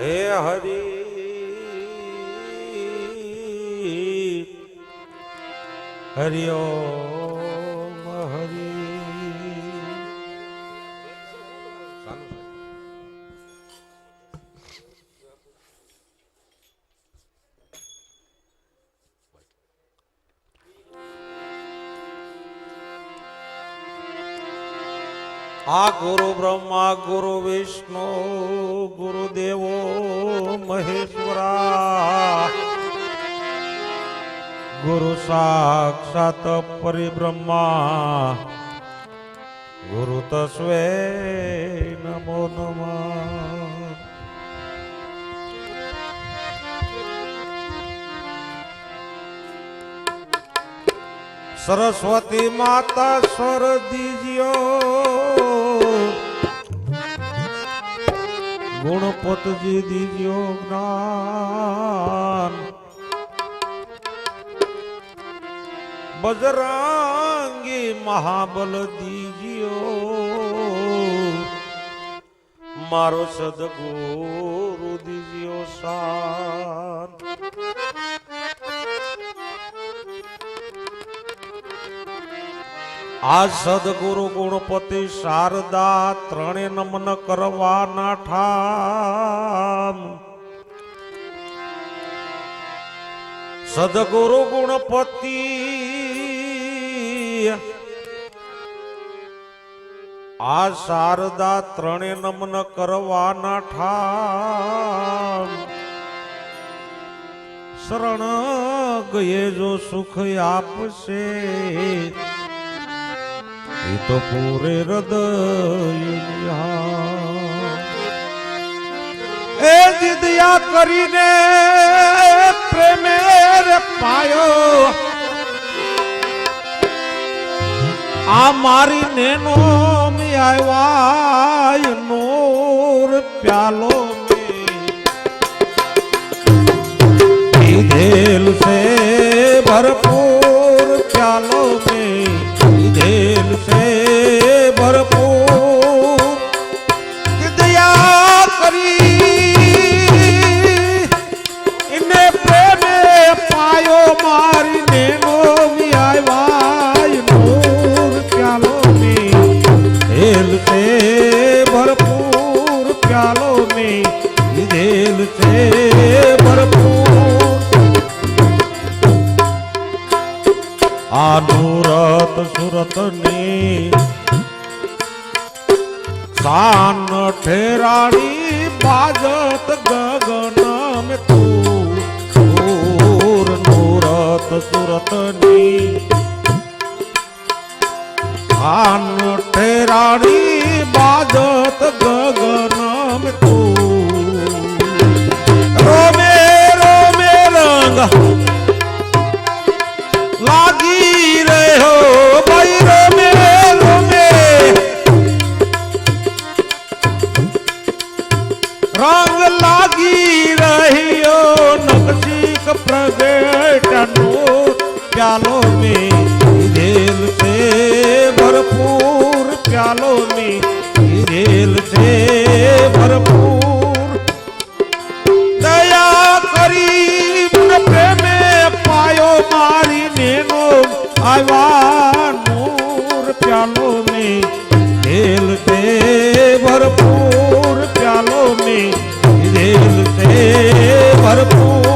હે હરિ હરિ આ ગુરુ બ્રહ્મા, ગુરુ વિષ્ણુ, ગુરુદેવો, મહેશ્વરા. ગુરુ સાક્ષાત પરિબ્રહ્મા. ગુરુ તસ્વે નમો નમ. સરસ્વતી માતા સ્વર દીજ્યો ગુણપતજી દીજો જ્ઞાન. બજરાંગી મહાબલ દીજ્યો. મારો સદગુરુ દીજ્યો શાન આ સદગુરુ ગુણપતિ શારદા ત્રણે નમન કરવાના ઠામ. સદગુરુ ગુણપતિ આ શારદા ત્રણે નમન કરવાના ઠામ. શરણ ગયે જો સુખ આપશે. એ પૂરે હૃદય એ દિદયા કરીને પ્રેમે પાયો. આ મારી નેનો આવ્યા નોર પ્યાલો પીધેલ છે ભરપૂર શાન ઠેરાણી બાજત ગગન રોમે રોમે રંગ લાગી રહ્યો ભાઈ, રમે રમે. રંગ લાગી રહ્યો નકશીક પ્રગટનો પ્યાલો મે ભરપૂર પ્યાલો મે દેલ છે ભરપૂર.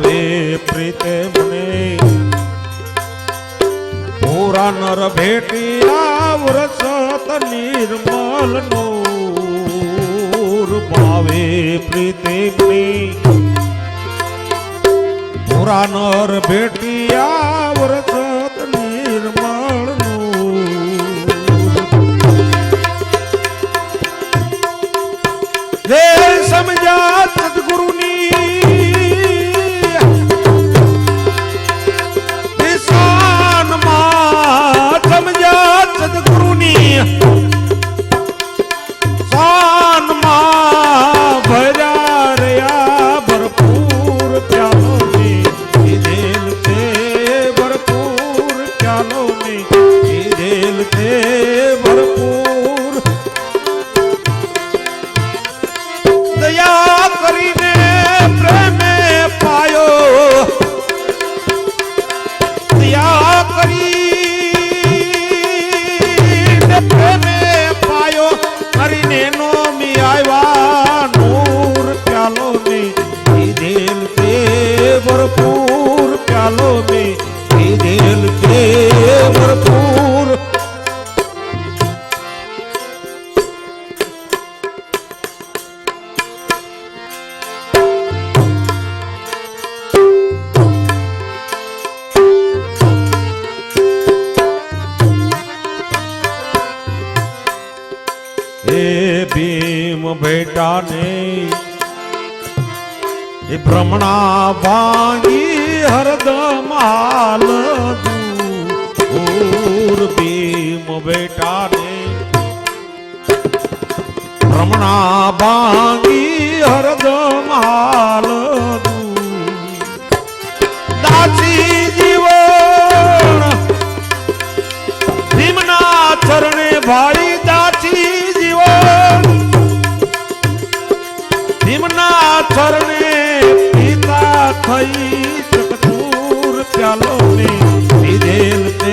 આવે પ્રીતે મને. પૂરા નર ભેટિયા વ્રસત નિર્મલ નૂર ભાવે પ્રીતે પૂરા નર ભેટિયા ભરપૂર પ્યાલો ને દીધેલ છે ભરપૂર હે ભીમ ભેટાને એ ભ્રમણા ભાંગી હરદમ હાલ દૂર. ભીમ ભેટાને ભ્રમણા ભાંગી હરદમ હાલ થઈ સતપૂર પ્યાલો ને દીધેલ તે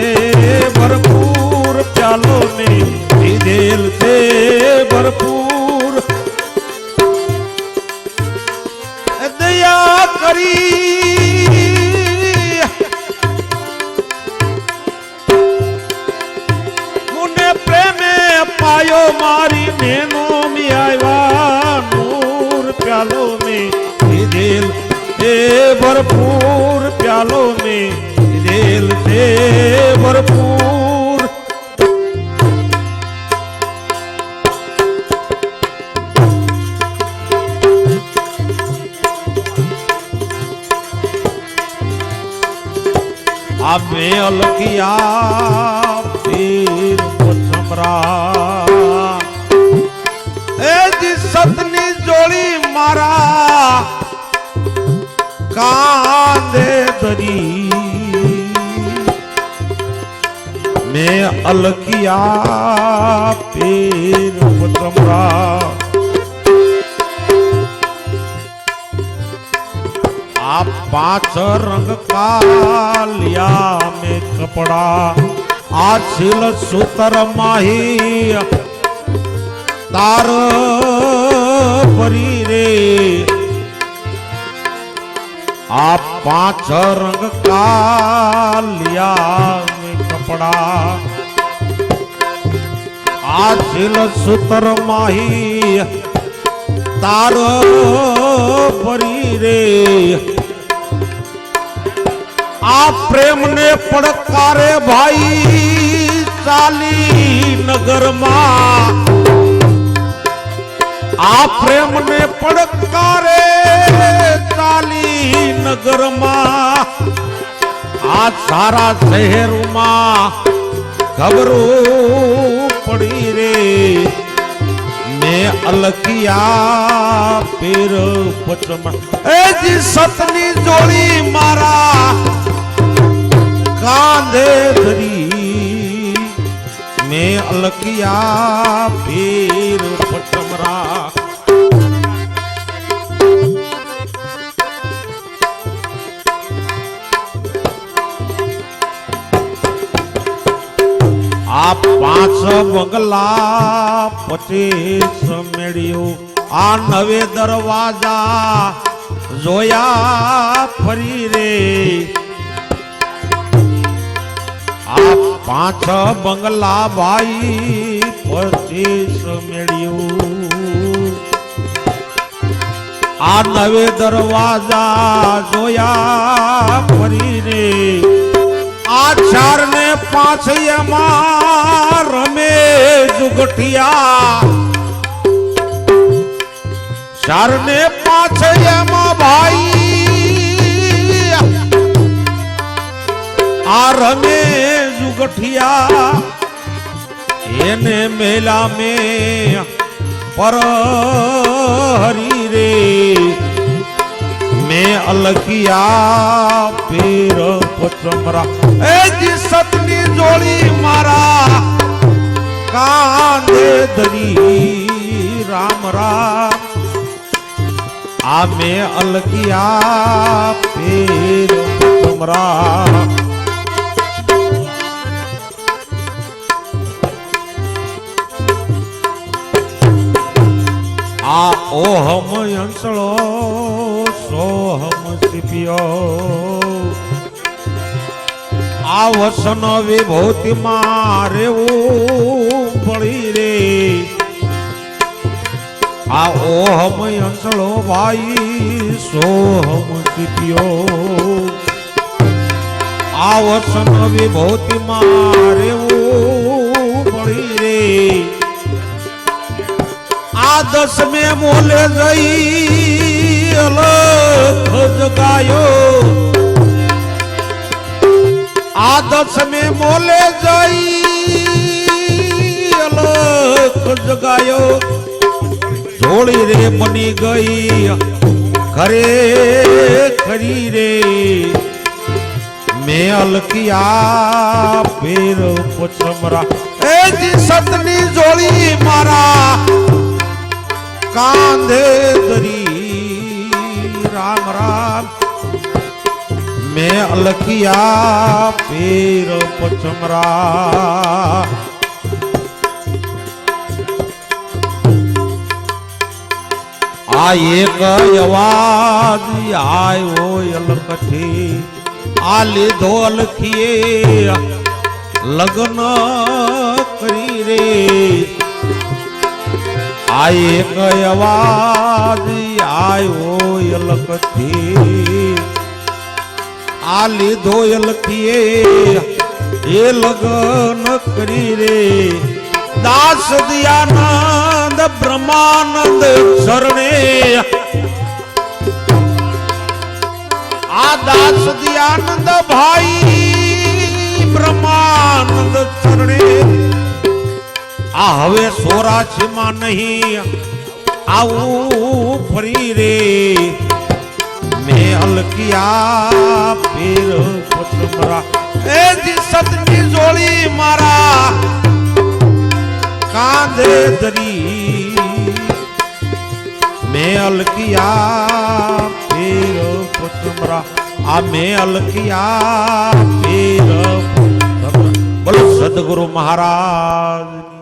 ભરપૂર પ્યાલો ને દીધેલ તે ભરપૂર દયા કરી મુને પ્રેમે પાયો મારી નેનો મી આવ્યા ભરપૂર પ્યાલો મે દીધેલ છે ભરપૂર. આપે અલખિયા પીર સમરા એ જી સતની જોડી મારા कांदे दरी। मैं अलकिया पेर पतमरा आप पाँच रंग का लिया में कपड़ा। आछिल सुतर माही तार परी रे। આ પાંચ રંગ કાલિયા કપડા આ જીલ સુતર માહી તારો પરી રે. આ પ્રેમ ને પડકારે ભાઈ ચાલી નગરમાં. આ પ્રેમને પડકારે નગરમાં આ સારા શહેરમાં ખબરો પડી રે. મેં અલકિયા પેર પચમણ. સતની જોડી મારા કાંધે ધરી. મેં અલકિયા પેર આ પાંચ બંગલા પચીસ મેળ્યું. આ નવે દરવાજા જોયા ફરી રે. આ પાંચ બંગલા ભાઈ પચીસ મેળ્યું. આ નવે દરવાજા જોયા ફરી રે. આ ચાર ને પાંચ એમાં રમે જુગઠિયા. ચાર ને પાંચ એમાં ભાઈ આ રમે જુગઠિયા. એને મેલા મેં પર હરી રે. મેં અલગિયા પેર પચમરા એ જી સતની જોડી મારા કાંધે ધરી રામ રામ આ મેં અલગિયા પેર પચમરા આ ઓહમ અંસળો સોહમ સિપિયો. આ વસન વિભૂતિ રેવું પડી રે. આ ઓહમ અંસળો ભાઈ સોહમ સિપિયો. આ વસન વિભૂતિ રેવું પડી રે. આ દસ મે મોલે જઈ અલખ જગાયો આ દસ મે મોલે જઈ. અલખ જગાયો જોડી રે બની ગઈ. ખરે ખરી રે. મેં અલકિયા પેર પચમરા એ જી સતની જોડી મારા. કાંધે ધરી રામ રામ. મેં અલખિયા પીર પચમરા આ એક અવાજ આવ્યો અલકથી આ લીધો અલખીએ, લગ્ન કરી રે. આ એક અવાજ આવ્યો અલકથી આ લીધો અલખીએ એ લગન કરી રે. દાસ દયાનંદ બ્રહ્માનંદ શરણે. આ દાસ દયાનંદ ભાઈ બ્રહ્માનંદ શરણે. આ હવે સોરાશીમાં નહીં આવું ફરી રે મેં અલકિયા પીર પચમરા એ જી સતની જોડી મારા કાંધે ધરી મેં અલકિયા પીર પચમરા આ મેં અલકિયા પીર પચમરા બોલો સદગુરુ મહારાજ